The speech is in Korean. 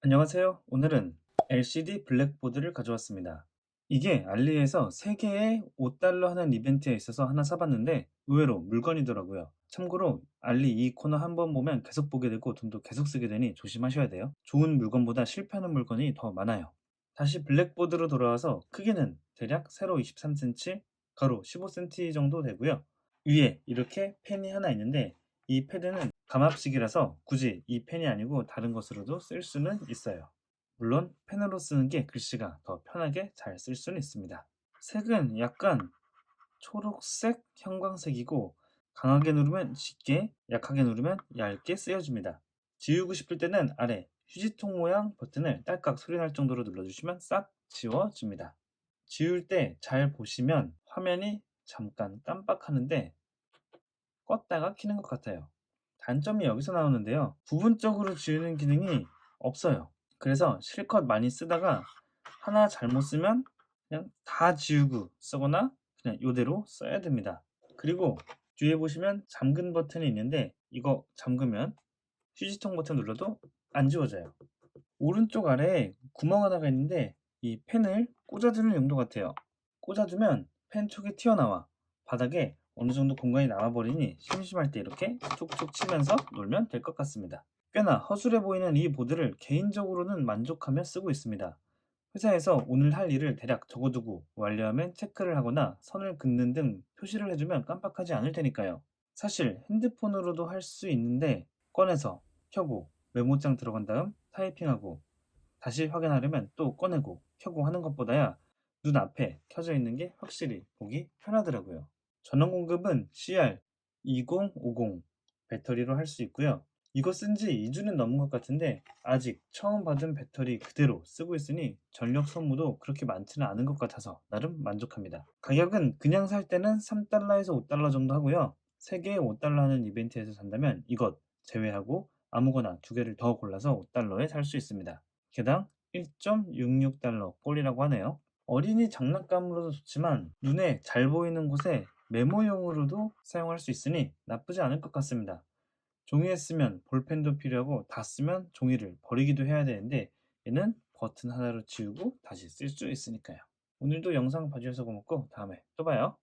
안녕하세요. 오늘은 LCD 블랙보드를 가져왔습니다. 이게 알리에서 3개의 5달러 하는 이벤트에 있어서 하나 사봤는데 의외로 물건이더라고요. 참고로 알리 이 코너 한 번 보면 계속 보게 되고 돈도 계속 쓰게 되니 조심하셔야 돼요. 좋은 물건보다 실패하는 물건이 더 많아요. 다시 블랙보드로 돌아와서 크기는 대략 세로 23cm, 가로 15cm 정도 되고요. 위에 이렇게 펜이 하나 있는데 이 패드는 감압식이라서 굳이 이 펜이 아니고 다른 것으로도 쓸 수는 있어요. 물론 펜으로 쓰는 게 글씨가 더 편하게 잘 쓸 수는 있습니다. 색은 약간 초록색 형광색이고 강하게 누르면 짙게, 약하게 누르면 얇게 쓰여집니다. 지우고 싶을 때는 아래 휴지통 모양 버튼을 딸깍 소리 날 정도로 눌러주시면 싹 지워집니다. 지울 때 잘 보시면 화면이 잠깐 깜빡하는데 껐다가 켜는 것 같아요. 단점이 여기서 나오는데요. 부분적으로 지우는 기능이 없어요. 그래서 실컷 많이 쓰다가 하나 잘못 쓰면 그냥 다 지우고 쓰거나 그냥 이대로 써야 됩니다. 그리고 뒤에 보시면 잠근 버튼이 있는데 이거 잠그면 휴지통 버튼 눌러도 안 지워져요. 오른쪽 아래에 구멍 하나가 있는데 이 펜을 꽂아두는 용도 같아요. 꽂아두면 펜 촉이 튀어나와 바닥에 어느 정도 공간이 남아버리니 심심할 때 이렇게 툭툭 치면서 놀면 될 것 같습니다. 꽤나 허술해 보이는 이 보드를 개인적으로는 만족하며 쓰고 있습니다. 회사에서 오늘 할 일을 대략 적어두고 완료하면 체크를 하거나 선을 긋는 등 표시를 해주면 깜빡하지 않을 테니까요. 사실 핸드폰으로도 할 수 있는데 꺼내서 켜고 메모장 들어간 다음 타이핑하고 다시 확인하려면 또 꺼내고 켜고 하는 것보다야 눈앞에 켜져 있는 게 확실히 보기 편하더라고요. 전원 공급은 CR2050 배터리로 할 수 있고요. 이거 쓴 지 2주는 넘은 것 같은데 아직 처음 받은 배터리 그대로 쓰고 있으니 전력 소모도 그렇게 많지는 않은 것 같아서 나름 만족합니다. 가격은 그냥 살 때는 3달러에서 5달러 정도 하고요. 3개에 5달러 하는 이벤트에서 산다면 이것 제외하고 아무거나 두 개를 더 골라서 5달러에 살 수 있습니다. 개당 1.66달러 꼴이라고 하네요. 어린이 장난감으로도 좋지만 눈에 잘 보이는 곳에 메모용으로도 사용할 수 있으니 나쁘지 않을 것 같습니다. 종이에 쓰면 볼펜도 필요하고 다 쓰면 종이를 버리기도 해야 되는데 얘는 버튼 하나로 지우고 다시 쓸 수 있으니까요. 오늘도 영상 봐주셔서 고맙고 다음에 또 봐요.